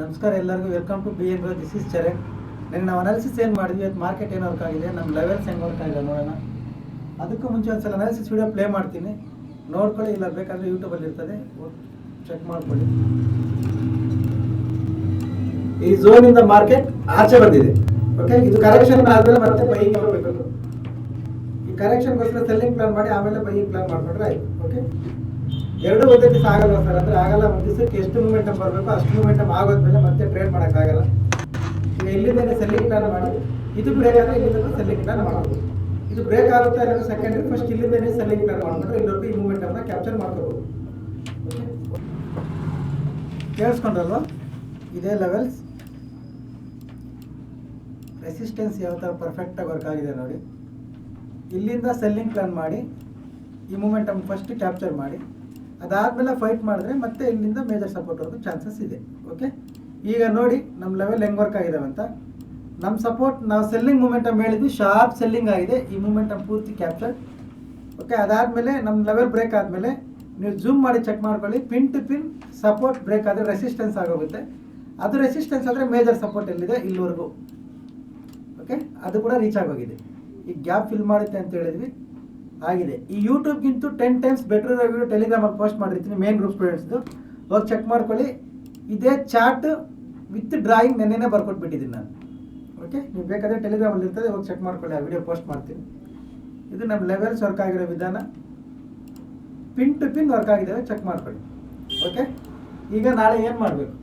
ನಮಸ್ಕಾರ, ಎಲ್ಲರಿಗೂ welcome to B N this is Charan ನಿನ್ನೆ ನಾವು ಅನಾಲಿಸಿಸ್ ಏನು ಮಾಡಿದ್ವಿ? ಅದು ಮಾರ್ಕೆಟ್ ಏನು ವರ್ಕ್ ಆಗಿದೆ? ನಮ್ಮ ಲೆವೆಲ್ಸ್ ಹೆಂಗೆ ವರ್ಕ್ ಆಗಿದೆ ನೋಡೋಣ. ಅದಕ್ಕೂ ಮುಂಚೆ ಒಂದ್ಸಲ ಅನಾಲಿಸಿಸ್ ವೀಡಿಯೋ ಪ್ಲೇ ಮಾಡ್ತೀನಿ. ನೋಡ್ಕೊಳ್ಳಿ ಇಲ್ಲ ಬೇಕಾದರೆ ಯೂಟ್ಯೂಬಲ್ಲಿ ಇರ್ತದೆ. ಚೆಕ್ ಮಾಡ್ಕೊಳ್ಳಿ. ಈ ಝೋನಿಂದ ಮಾರ್ಕೆಟ್ ಆಚೆ ಬಂದಿದೆ. ಓಕೆ ಇದು ಕರೆಕ್ಷನ್ ಆದಮೇಲೆ ಮತ್ತೆ ಬೈಯಿಂಗ್ ಮಾಡಬೇಕು ಈ ಕರೆಕ್ಷನ್ಗೋಸ್ಕರ ಸೆಲ್ಲಿಂಗ್ ಪ್ಲಾನ್ ಮಾಡಿ, ಆಮೇಲೆ ಬೈ ಪ್ಲಾನ್ ಮಾಡ್ಕೊಂಡ್ರೆ ಆಯ್ತು. ಓಕೆ ಎರಡು ಒಂದೇ ದಿವಸ ಆಗಲ್ಲ ಸರ್. ಅಂದ್ರೆ ಆಗಲ್ಲ. ಒಂದು ದಿವಸಕ್ಕೆ ಎಷ್ಟು ಮೂಮೆಂಟಮ್ ಬರಬೇಕು, ಅಷ್ಟು ಮೂಮೆಂಟಮ್ ಆಗೋದ್ಮೇಲೆ ಮತ್ತೆ ಟ್ರೇಡ್ ಮಾಡೋಕ್ಕಾಗಲ್ಲ. ಇಲ್ಲಿಂದ ಸೆಲ್ಲಿಂಗ್ನ ಪ್ಲಾನ್ ಮಾಡಿ, ಇದು ಬ್ರೇಕ್ ಆದ್ರೆ ಇಲ್ಲಿಂದ ಸೆಲ್ಲಿಂಗ್ ಪ್ಲಾನ್ ಮಾಡಬಹುದು ಇದು ಬ್ರೇಕ್ ಆಗುತ್ತೆ ಅನ್ನೋದು ಸೆಕೆಂಡ್ ಫಸ್ಟ್ ಇಲ್ಲಿಂದನೇ ಪ್ಲಾನ್ ಮಾಡಿದ್ರೆ ಇಲ್ಲೊಬ್ಬರು ಈ ಮೂಮೆಂಟಮ್ನ ಕ್ಯಾಪ್ಚರ್ ಮಾಡ್ಕೋಬಹುದು ಕೇಳಿಸ್ಕೊಂಡ್ರಲ್ವಾ? ಇದೇ ಲೆವೆಲ್ಸ್ ರೆಸಿಸ್ಟೆನ್ಸ್ ಯಾವ ಥರ ಪರ್ಫೆಕ್ಟಾಗಿ ವರ್ಕ್ ಆಗಿದೆ ನೋಡಿ. ಇಲ್ಲಿಂದ ಸೆಲ್ಲಿಂಗ್ ಪ್ಲಾನ್ ಮಾಡಿ, ಈ ಮೂಮೆಂಟಮ್ ಫಸ್ಟ್ ಕ್ಯಾಪ್ಚರ್ ಮಾಡಿ. ಅದಾದಮೇಲೆ ಫೈಟ್ ಮಾಡಿದ್ರೆ ಮತ್ತೆ ಇಲ್ಲಿಂದ ಮೇಜರ್ ಸಪೋರ್ಟ್ವರೆಗೂ ಚಾನ್ಸಸ್ ಇದೆ ಓಕೆ ಈಗ ನೋಡಿ ನಮ್ಮ ಲೆವೆಲ್ ಹೆಂಗೆ ವರ್ಕ್ ಆಗಿದಾವೆ ಅಂತ. ನಮ್ಮ ಸಪೋರ್ಟ್ ನಾವು ಸೆಲ್ಲಿಂಗ್ ಮೂಮೆಂಟಮ್ ಹೇಳಿದ್ವಿ ಶಾರ್ಪ್ ಸೆಲ್ಲಿಂಗ್ ಆಗಿದೆ, ಈ ಮೂಮೆಂಟಮ್ ಪೂರ್ತಿ ಕ್ಯಾಪ್ಚರ್ ಓಕೆ ಅದಾದಮೇಲೆ ನಮ್ಮ ಲೆವೆಲ್ ಬ್ರೇಕ್ ಆದಮೇಲೆ ನೀವು ಜೂಮ್ ಮಾಡಿ ಚೆಕ್ ಮಾಡ್ಕೊಳ್ಳಿ pin to pin support break ಆದರೆ ರೆಸಿಸ್ಟೆನ್ಸ್ ಆಗೋಗುತ್ತೆ. ಅದು ರೆಸಿಸ್ಟೆನ್ಸ್ ಆದರೆ ಮೇಜರ್ ಸಪೋರ್ಟ್ ಎಲ್ಲಿದೆ? ಇಲ್ಲಿವರೆಗೂ ಓಕೆ ಅದು ಕೂಡ ರೀಚ್ ಆಗೋಗಿದೆ. ಈ ಗ್ಯಾಪ್ ಫಿಲ್ ಮಾಡುತ್ತೆ ಅಂತ ಹೇಳಿದ್ವಿ. ಆಗಿದೆ. ಈ ಯೂಟ್ಯೂಬ್ಗಿಂತೂ ಟೆನ್ ಟೈಮ್ಸ್ ಬೆಟರ್ ವಿಡಿಯೋ ಟೆಲಿಗ್ರಾಮಲ್ಲಿ ಪೋಸ್ಟ್ ಮಾಡಿರ್ತೀನಿ ಮೇನ್ ಗ್ರೂಪ್ ಸ್ಟೂಡೆಂಟ್ಸ್ದು ಹೋಗಿ ಚೆಕ್ ಮಾಡ್ಕೊಳ್ಳಿ. ಇದೇ ಚಾರ್ಟ್ ವಿತ್ ಡ್ರಾಯಿಂಗ್ ನೆನ್ನೆನೇ ಬರ್ಕೊಟ್ಬಿಟ್ಟಿದ್ದೀನಿ ನಾನು. ಓಕೆ ನೀವು ಬೇಕಾದರೆ ಟೆಲಿಗ್ರಾಮಲ್ಲಿ ಇರ್ತದೆ, ಹೋಗಿ ಚೆಕ್ ಮಾಡ್ಕೊಳ್ಳಿ, ಆ ವಿಡಿಯೋ ಪೋಸ್ಟ್ ಮಾಡ್ತೀನಿ. ಇದು ನಮ್ಮ ಲೆವೆಲ್ಸ್ ವರ್ಕ್ ಆಗಿರೋ ವಿಧಾನ. ಪಿನ್ ಟು ಪಿನ್ ವರ್ಕ್ ಆಗಿದ್ದಾವೆ ಚೆಕ್ ಮಾಡ್ಕೊಳ್ಳಿ. ಓಕೆ ಈಗ ನಾಳೆ ಏನು ಮಾಡಬೇಕು?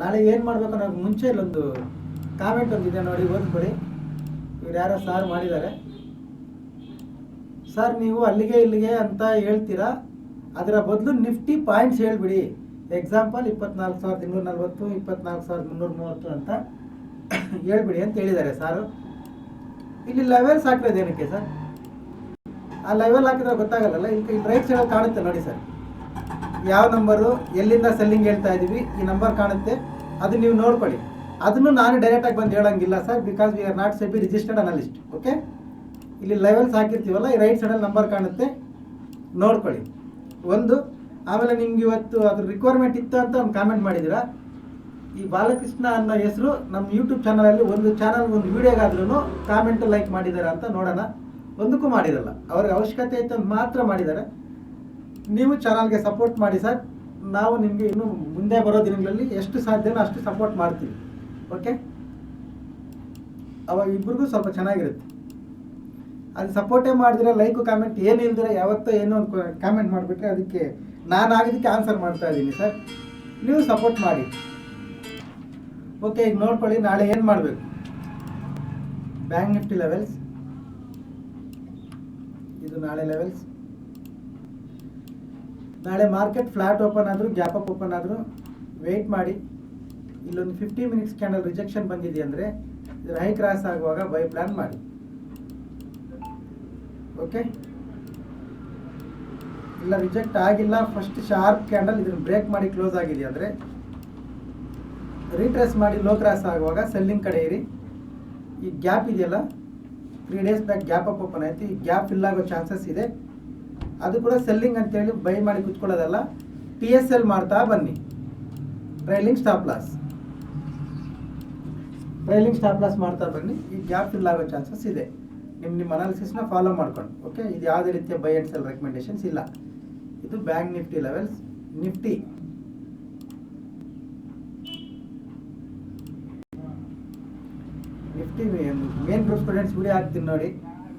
ನಾಳೆ ಏನು ಮಾಡಬೇಕು ಅನ್ನೋದು ಮುಂಚೆ ಇಲ್ಲೊಂದು ಕಾಮೆಂಟ್ ಒಂದಿದೆ ನೋಡಿ, ಓದ್ಕೊಳ್ಳಿ. ಇವ್ರು ಯಾರೋ ಸಾರು ಮಾಡಿದ್ದಾರೆ. ಸರ್, ನೀವು ಅಲ್ಲಿಗೆ ಇಲ್ಲಿಗೆ ಅಂತ ಹೇಳ್ತೀರಾ? ಅದರ ಬದಲು ನಿಫ್ಟಿ ಪಾಯಿಂಟ್ಸ್ ಹೇಳಿಬಿಡಿ. ಎಕ್ಸಾಂಪಲ್ ಇಪ್ಪತ್ನಾಲ್ಕು ಸಾವಿರದ ಇನ್ನೂರ ನಲ್ವತ್ತು, ಇಪ್ಪತ್ನಾಲ್ಕು ಸಾವಿರದ ಮುನ್ನೂರ ಮೂವತ್ತು ಅಂತ ಹೇಳ್ಬಿಡಿ ಅಂತ ಹೇಳಿದ್ದಾರೆ ಸಾರು. ಇಲ್ಲಿ ಲೆವೆಲ್ಸ್ ಹಾಕಿರೋದು ಏನಕ್ಕೆ ಸರ್? ಆ ಲೆವೆಲ್ ಹಾಕಿದ್ರೆ ಗೊತ್ತಾಗಲ್ಲ ಇಲ್ಲಿ ಇಲ್ಲಿ ರೈಟ್ ಸೈಡಲ್ಲಿ ಕಾಣುತ್ತೆ ನೋಡಿ ಸರ್. ಯಾವ ನಂಬರು ಎಲ್ಲಿಂದ ಸೆಲ್ಲಿಂಗ್ ಹೇಳ್ತಾ ಇದ್ದೀವಿ ಈ ನಂಬರ್ ಕಾಣುತ್ತೆ. ಅದು ನೀವು ನೋಡ್ಕೊಳ್ಳಿ. ಅದನ್ನು ನಾನು ಡೈರೆಕ್ಟಾಗಿ ಬಂದು ಹೇಳೋಂಗಿಲ್ಲ sir because we are not SEBI registered analyst okay ಇಲ್ಲಿ ಲೆವೆಲ್ಸ್ ಹಾಕಿರ್ತೀವಲ್ಲ, ಈ ರೈಟ್ ಸೈಡಲ್ಲಿ ನಂಬರ್ ಕಾಣುತ್ತೆ. ನೋಡ್ಕೊಳ್ಳಿ. ಒಂದು, ಆಮೇಲೆ ನಿಮ್ಗೆ ಇವತ್ತು ಅದ್ರ ರಿಕ್ವೈರ್ಮೆಂಟ್ ಇತ್ತು ಅಂತ ಒಂದು ಕಾಮೆಂಟ್ ಮಾಡಿದ್ದೀರಾ? ಈ ಬಾಲಕೃಷ್ಣ ಅನ್ನೋ ಹೆಸರು ನಮ್ಮ ಯೂಟ್ಯೂಬ್ ಚಾನಲಲ್ಲಿ ಒಂದು ಚಾನಲ್ ಒಂದು ವಿಡಿಯೋಗಾದ್ರೂ ಕಾಮೆಂಟ್ ಲೈಕ್ ಮಾಡಿದ್ದಾರೆ ಅಂತ ನೋಡೋಣ. ಒಂದಕ್ಕೂ ಮಾಡಿರಲ್ಲ. ಅವ್ರಿಗೆ ಅವಶ್ಯಕತೆ ಇತ್ತು ಅಂತ ಮಾತ್ರ ಮಾಡಿದ್ದಾರೆ. ನೀವು ಚಾನಲ್ಗೆ ಸಪೋರ್ಟ್ ಮಾಡಿ ಸರ್. ನಾವು ನಿಮಗೆ ಇನ್ನು ಮುಂದೆ ಬರೋ ದಿನಗಳಲ್ಲಿ ಎಷ್ಟು ಸಾಧ್ಯನೋ ಅಷ್ಟು ಸಪೋರ್ಟ್ ಮಾಡ್ತೀವಿ. ಓಕೆ ಅವಾಗ ಇಬ್ರಿಗೂ ಸ್ವಲ್ಪ ಚೆನ್ನಾಗಿರುತ್ತೆ. ಅದು ಸಪೋರ್ಟೇ ಮಾಡಿದ್ರೆ ಲೈಕು ಕಾಮೆಂಟ್ ಏನು ಇಲ್ದಿರ ಯಾವತ್ತೋ ಏನೋ ಒಂದು ಕಾಮೆಂಟ್ ಮಾಡಿಬಿಟ್ರೆ ಅದಕ್ಕೆ ನಾನು ಆಗಿದ್ದಕ್ಕೆ ಆನ್ಸರ್ ಮಾಡ್ತಾ ಇದ್ದೀನಿ ಸರ್ ನೀವು ಸಪೋರ್ಟ್ ಮಾಡಿ. ಓಕೆ ಈಗ ನೋಡ್ಕೊಳ್ಳಿ, ನಾಳೆ ಏನು ಮಾಡಬೇಕು? ಬ್ಯಾಂಕ್ ನಿಫ್ಟಿ ಲೆವೆಲ್ಸ್ ಇದು ನಾಳೆ ಲೆವೆಲ್ಸ್ ನಾಳೆ ಮಾರ್ಕೆಟ್ ಫ್ಲಾಟ್ ಓಪನ್ ಆದರೂ ಗ್ಯಾಪ್ ಅಪ್ ಓಪನ್ ಆದರೂ ವೆಯ್ಟ್ ಮಾಡಿ. ಇಲ್ಲೊಂದು ಫಿಫ್ಟಿ ಮಿನಿಟ್ಸ್ ಕ್ಯಾಂಡಲ್ ರಿಜೆಕ್ಷನ್ ಬಂದಿದೆ ಅಂದರೆ ಇದ್ರ ಹೈ ಕ್ರಾಸ್ ಆಗುವಾಗ ಬೈ ಪ್ಲ್ಯಾನ್ ಮಾಡಿ. ಓಕೆ ಇಲ್ಲ ರಿಜೆಕ್ಟ್ ಆಗಿಲ್ಲ. ಫಸ್ಟ್ ಶಾರ್ಪ್ ಕ್ಯಾಂಡಲ್ ಇದನ್ನು ಬ್ರೇಕ್ ಮಾಡಿ ಕ್ಲೋಸ್ ಆಗಿದೆ ಅಂದರೆ ರೀಟ್ರೆಸ್ ಮಾಡಿ ಲೋ ಕ್ರಾಸ್ ಆಗುವಾಗ ಸೆಲ್ಲಿಂಗ್ ಕಡೆ ಇರಿ ಈ ಗ್ಯಾಪ್ ಇದೆಯಲ್ಲ? Three days back gap up open ಆಯಿತು. ಈ ಗ್ಯಾಪ್ ಫಿಲ್ ಆಗೋ ಚಾನ್ಸಸ್ ಇದೆ. ಅದು ಕೂಡ ಸೆಲ್ಲಿಂಗ್ ಅಂತೇಳಿ ಬೈ ಮಾಡಿ ಕುತ್ಕೊಳ್ಳೋದಲ್ಲ. ಟಿ ಎಸ್ ಎಲ್ ಮಾಡ್ತಾ ಬನ್ನಿ. Trailing stop loss trailing stop loss ಮಾಡ್ತಾ ಬನ್ನಿ. ಈ ಗ್ಯಾಪ್ ಫಿಲ್ ಆಗೋ ಚಾನ್ಸಸ್ ಇದೆ. ನಿಮ್ಮ ನಿಮ್ಮ ಅನಾಲಿಸಿಸ್ನ ಫಾಲೋ ಮಾಡ್ಕೊಂಡು ಓಕೆ ಇದು ಯಾವುದೇ ರೀತಿಯ ಬೈ ಆ್ಯಂಡ್ ಸೆಲ್ ರೆಕಮೆಂಡೇಶನ್ಸ್ ಇಲ್ಲ. ಇದು bank Nifty levels Nifty Nifty main group students video ಹಾಕ್ತೀನಿ ನೋಡಿ.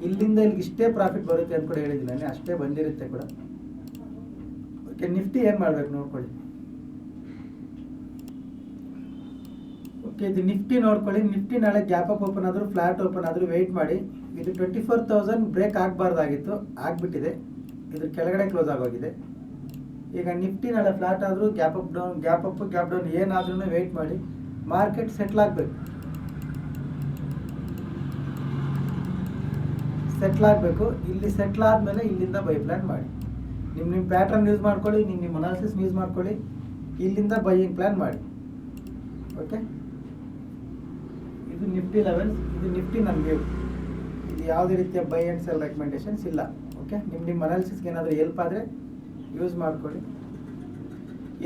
ಇಲ್ಲಿಂದ ಇಲ್ಲಿಗೆ ಇಷ್ಟೇ ಪ್ರಾಫಿಟ್ ಬರುತ್ತೆ ಅಂತ ಕೂಡ ಹೇಳಿದ್ದೀನಿ ಅಷ್ಟೇ ಬಂದಿರುತ್ತೆ ಕೂಡ. ಓಕೆ ನಿಫ್ಟಿ ಏನು ಮಾಡ್ಬೇಕು ನೋಡ್ಕೊಳ್ಳಿ. ಓಕೆ ಇದು ನಿಫ್ಟಿ ನೋಡ್ಕೊಳ್ಳಿ. ನಿಫ್ಟಿ ನಾಳೆ ಗ್ಯಾಪ್ ಅಪ್ ಓಪನ್ ಆದರೂ ಫ್ಲಾಟ್ ಓಪನ್ ಆದರೂ ವೆಯ್ಟ್ ಮಾಡಿ. ಇದು ಟ್ವೆಂಟಿ ಫೋರ್ ತೌಸಂಡ್ ಬ್ರೇಕ್ ಆಗಬಾರ್ದಾಗಿತ್ತು, ಆಗಿಬಿಟ್ಟಿದೆ. ಇದ್ರ ಕೆಳಗಡೆ ಕ್ಲೋಸ್ ಆಗೋಗಿದೆ. ಈಗ ನಿಫ್ಟಿ ನಾಳೆ ಫ್ಲಾಟ್ ಆದರೂ gap up down gap up gap down ಏನಾದ್ರೂ ವೆಯ್ಟ್ ಮಾಡಿ ಮಾರ್ಕೆಟ್ ಸೆಟ್ಲ್ ಆಗಬೇಕು. ಸೆಟ್ಲ್ ಆಗಬೇಕು. ಇಲ್ಲಿ ಸೆಟ್ಲ್ ಆದಮೇಲೆ ಇಲ್ಲಿಂದ ಬೈ ಪ್ಲ್ಯಾನ್ ಮಾಡಿ. ನಿಮ್ಮ ನಿಮ್ಮ ಪ್ಯಾಟ್ರನ್ ಯೂಸ್ ಮಾಡ್ಕೊಳ್ಳಿ ನಿಮ್ಮ ನಿಮ್ಮ ಅನಾಲಿಸಿಸ್ ಯೂಸ್ ಮಾಡ್ಕೊಳ್ಳಿ. ಇಲ್ಲಿಂದ ಬೈಯಿಂಗ್ ಪ್ಲ್ಯಾನ್ ಮಾಡಿ. ಓಕೆ ಇದು ನಿಫ್ಟಿ ಲೆವೆಲ್ಸ್ ಇದು ನಿಫ್ಟಿ ನಮಗೆ. ಇದು ಯಾವುದೇ ರೀತಿಯ ಬೈ ಆ್ಯಂಡ್ ಸೆಲ್ ರೆಕಮೆಂಡೇಶನ್ಸ್ ಇಲ್ಲ. ಓಕೆ ನಿಮ್ಮ ನಿಮ್ಮ ಅನಾಲಿಸಿಸ್ಗೆ ಏನಾದರೂ ಹೆಲ್ಪ್ ಆದರೆ ಯೂಸ್ ಮಾಡ್ಕೊಳ್ಳಿ.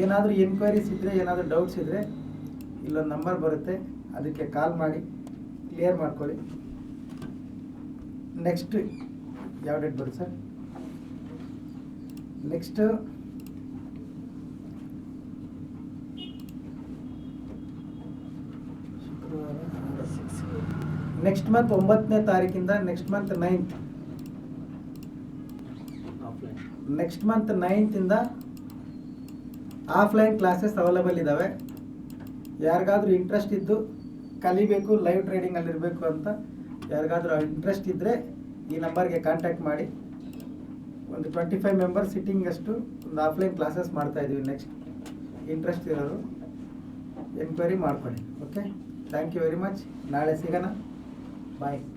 ಏನಾದರೂ ಎನ್ಕ್ವೈರೀಸ್ ಇದ್ದರೆ ಏನಾದರೂ ಡೌಟ್ಸ್ ಇದ್ದರೆ ಇಲ್ಲೊಂದು ನಂಬರ್ ಬರುತ್ತೆ. ಅದಕ್ಕೆ ಕಾಲ್ ಮಾಡಿ ಕ್ಲಿಯರ್ ಮಾಡ್ಕೊಳ್ಳಿ. ನೆಕ್ಸ್ಟ್ ಯಾವ ಡೇಟ್ ಬರುತ್ತೆ ಸರ್ ನೆಕ್ಸ್ಟ್ ನೆಕ್ಸ್ಟ್ ಮಂತ್ ಒಂಬತ್ತನೇ ತಾರೀಕಿಂದ next month ninth next month ನೈನ್ತಿಂದ offline classes available ಇದ್ದಾವೆ ಯಾರಿಗಾದ್ರೂ ಇಂಟ್ರೆಸ್ಟ್ ಇದ್ದು ಕಲಿಬೇಕು ಲೈವ್ ಟ್ರೇಡಿಂಗಲ್ಲಿ ಇರಬೇಕು ಅಂತ ಯಾರಿಗಾದ್ರೂ ಇಂಟ್ರೆಸ್ಟ್ ಇದ್ದರೆ ಈ ನಂಬರ್ಗೆ ಕಾಂಟ್ಯಾಕ್ಟ್ ಮಾಡಿ. ಒಂದು ಟ್ವೆಂಟಿ ಫೈವ್ ಮೆಂಬರ್ ಸಿಟ್ಟಿಂಗ್ ಅಷ್ಟು ಒಂದು ಆಫ್ಲೈನ್ ಕ್ಲಾಸಸ್ ಮಾಡ್ತಾ ಇದ್ದೀವಿ ನೆಕ್ಸ್ಟ್ ಇಂಟ್ರೆಸ್ಟ್ ಇರೋರು ಎನ್ಕ್ವೈರಿ ಮಾಡ್ಕೊಳ್ಳಿ okay thank you very much ನಾಳೆ ಸಿಗೋಣ. Bye.